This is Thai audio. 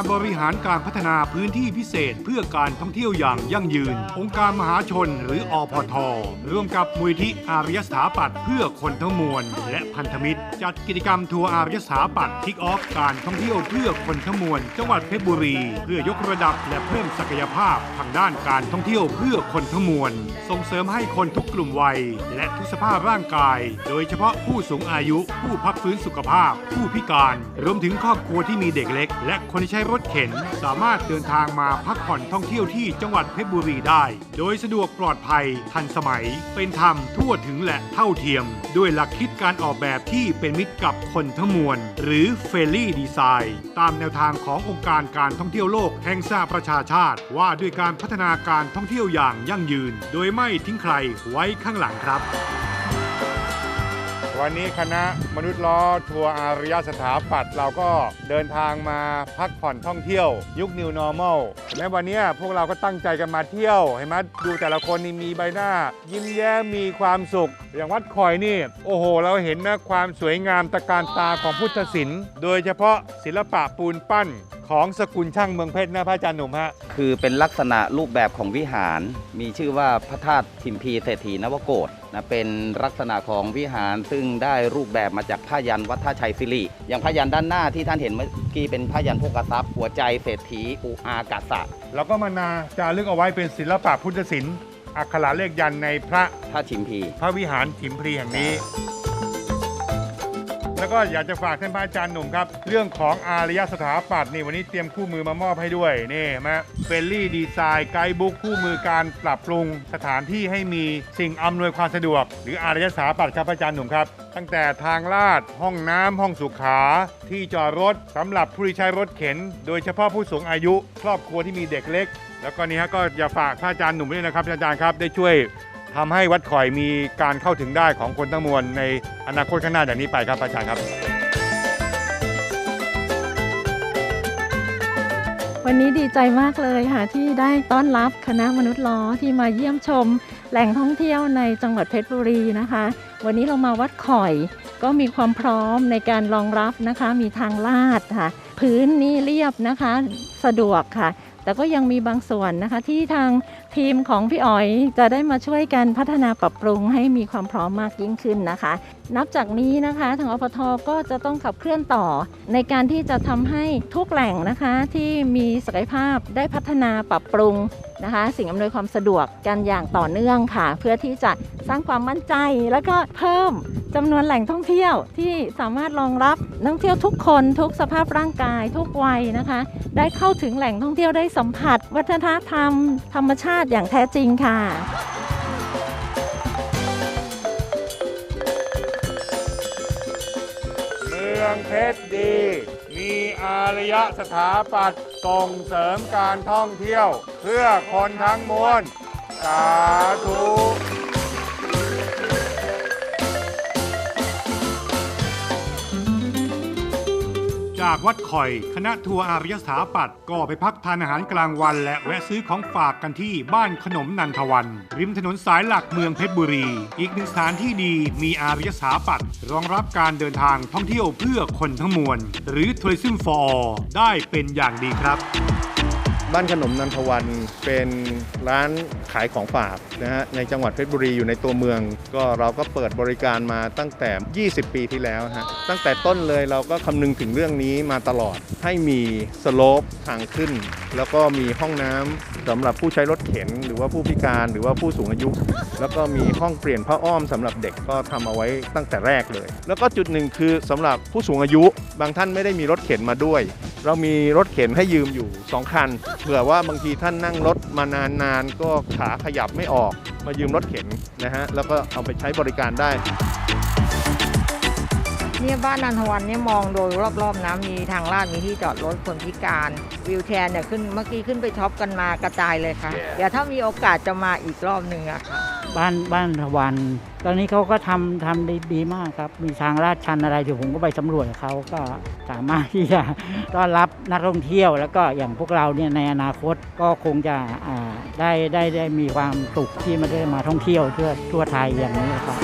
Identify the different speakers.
Speaker 1: การบริหารการพัฒนาพื้นที่พิเศษ เพื่อการท่องเที่ยวอย่างยั่งยืน องค์การมหาชนหรืออพทร่วมกับมูลที่อารยสถาปัตย์เพื่อคนทั้งมวล และพันธมิตร จัดกิจกรรมทัวร์อารยสถาปัตย์คิกออฟการท่องเที่ยวเพื่อคนทั้งมวล จังหวัดเพชรบุรี เพื่อยกระดับและเพิ่มศักยภาพทางด้านการท่องเที่ยวเพื่อคนทั้งมวล ส่งเสริมให้คนทุกกลุ่มวัย และทุกสภาพร่างกาย โดยเฉพาะผู้สูงอายุ ผู้พักฟื้นสุขภาพ ผู้พิการ รวมถึงครอบครัวที่มีเด็กเล็ก และคนที่ใช้รถเข็นสามารถเดินทางมาพักผ่อนท่องเที่ยวที่จังหวัดเพชรบุรีได้ โดยสะดวกปลอดภัยทันสมัย เป็นธรรมทั่วถึงและเท่าเทียม ด้วยหลักคิดการออกแบบที่เป็นมิตรกับคนทั้งมวล หรือเฟรลี่ดีไซน์ตามแนวทางขององค์การการท่องเที่ยวโลกแห่งสหประชาชาติ ว่าด้วยการพัฒนาการท่องเที่ยวอย่างยั่งยืน โดยไม่ทิ้งใครไว้ข้างหลังครับ วันนี้คณะมนุษย์ล้อทัวร์อารยสถาปัตย์เราก็เดินทางมาพักผ่อนท่องเที่ยว ยุค New Normal แม้วันนี้พวกเราก็ตั้งใจกันมาเที่ยวเห็นไหมดูแต่ละคนนี่มีใบหน้า ยิ้มแย้มมีความสุข อย่างวัดคอยนี่ โอ้โห เราเห็นนะความสวยงามตะการตาของพุทธศิลป์ โดยเฉพาะศิลปะปูนปั้น ของสกุลช่างเมืองเพชรนะพระอาจารย์หนุ่มฮะ
Speaker 2: คือเป็นลักษณะรูปแบบของวิหาร มีชื่อว่าพระธาตุทิมพีเศรษฐีนวโกฏนะเป็นลักษณะของวิหารซึ่งได้รูปแบบมาจากผ้ายันวัดท่าชัยสิริอย่างผ้ายันด้านหน้าที่ท่านเห็นเมื่อกี้เป็นผ้ายันโภกทรัพย์หัวใจเศรษฐีอุอากาศะ
Speaker 1: เราก็มานาจารึกเอาไว้เป็นศิลปะพุทธศิลป์อักขระเลขยันต์ในพระ
Speaker 2: ท่าชิมพี
Speaker 1: พระวิหารถิมพรีแห่งนี้ แล้วก็อยากจะฝากท่านพระอาจารย์หนุ่มครับ เรื่องของอารยสถาปัตย์นี่วันนี้เตรียมคู่มือมามอบให้ด้วยนี่มาเฟลลี่ดีไซน์ไกด์บุ๊กคู่มือการปรับปรุงสถานที่ให้มีสิ่งอำนวยความสะดวก หรืออารยสถาปัตย์ครับพระอาจารย์หนุ่มครับ ตั้งแต่ทางลาดห้องน้ำห้องสุขา ที่จอดรถสำหรับผู้ที่ใช้รถเข็น โดยเฉพาะผู้สูงอายุ ครอบครัวที่มีเด็กเล็ก แล้วก็นี่ฮะก็อย่าฝากพระอาจารย์หนุ่มด้วยนะครับอาจารย์ครับได้ช่วย ทำให้วัดข่อยมีการเข้าถึงได้ของคนทั้งมวลในอนาคตข้างหน้าอย่างนี้ไปครับอาจารย์ครับ
Speaker 3: วันนี้ดีใจมากเลยค่ะที่ได้ต้อนรับคณะมนุษย์ล้อที่มาเยี่ยมชม แหล่งท่องเที่ยวในจังหวัดเพชรบุรีนะคะ วันนี้เรามาวัดข่อยก็มีความพร้อมในการรองรับนะคะ มีทางลาดค่ะ พื้นนี่เรียบนะคะ สะดวกค่ะ แต่ก็ยังมีบางส่วนนะคะที่ทางทีมของพี่อ๋อยจะได้มาช่วยกันพัฒนาปรับปรุงให้มีความพร้อมมากยิ่งขึ้นนะคะ นับจากนี้นะคะ ทางอปทก็จะต้องขับเคลื่อนต่อ ในการที่จะทำให้ทุกแหล่งนะคะที่มีศักยภาพได้พัฒนาปรับปรุงนะคะ สิ่งอำนวยความสะดวกกันอย่างต่อเนื่องค่ะ เพื่อที่จะสร้างความมั่นใจ แล้วก็เพิ่มจำนวนแหล่งท่องเที่ยวที่สามารถรองรับนักท่องเที่ยวทุกคนทุกสภาพร่างกายทุกวัยนะคะ ได้เข้าถึงแหล่งท่องเที่ยวได้สัมผัส วัฒนธรรม ธรรมชาติอย่างแท้จริงค่ะ
Speaker 1: เมืองเพชรดี มีอารยสถาปัตย์ส่งเสริมการท่องเที่ยว เพื่อคนทั้งมวลสาธุ จากวัดข่อย คณะทัวร์อารยสถาปัตย์ก็ไปพักทานอาหารกลางวัน และแวะซื้อของฝากกันที่บ้านขนมนันทวัน ริมถนนสายหลักเมืองเพชรบุรี อีกหนึ่งสถานที่ดีมีอารยสถาปัตย์รองรับการเดินทางท่องเที่ยวเพื่อคนทั้งมวล หรือ Tourism for All ได้เป็นอย่างดีครับ
Speaker 4: บ้านขนมนันทวันเป็นร้านขายของฝากนะฮะในจังหวัดเพชรบุรีอยู่ในตัวเมือง ก็เราก็เปิดบริการมาตั้งแต่ 20 ปีที่แล้วฮะตั้งแต่ต้นเลยเราก็คำนึงถึงเรื่องนี้มาตลอดให้มีสโลปทางขึ้น แล้วก็มีห้องน้ำ สำหรับผู้ใช้รถเข็น หรือว่าผู้พิการหรือว่าผู้สูงอายุ แล้วก็มีห้องเปลี่ยนผ้าอ้อมสำหรับเด็กก็ทำเอาไว้ตั้งแต่แรกเลย แล้วก็จุดหนึ่งคือสำหรับผู้สูงอายุ บางท่านไม่ได้มีรถเข็นมาด้วย เรามีรถเข็นให้ยืมอยู่ 2 คันเผื่อว่าบางทีท่านนั่งรถมานานๆก็ขาขยับไม่ออก มายืมรถเข็นนะฮะแล้วก็เอาไปใช้บริการได้
Speaker 5: เนี่ยบ้านนันทวันเนี่ยมองโดยรอบๆนะมีทางลาดมีที่จอดรถคนพิการวิวแชร์เนี่ยขึ้นเมื่อกี้ขึ้นไปช็อปกันมากระจายเลยค่ะ เดี๋ยวถ้ามีโอกาสจะมาอีกรอบหนึ่งอะค่ะ
Speaker 6: บ้านบ้านทวัน ตอนนี้เขาก็ทำทำได้ดีมากครับ มีทางลาดชันอะไรเดี๋ยวผมก็ไปสำรวจกับเขาก็สามารถที่จะต้อนรับนักท่องเที่ยว แล้วก็อย่างพวกเราเนี่ยในอนาคตก็คงจะอ่าได้ได้ได้มีความสุขที่มาได้มาท่องเที่ยวทั่วทั่วไทยอย่างนี้ครับ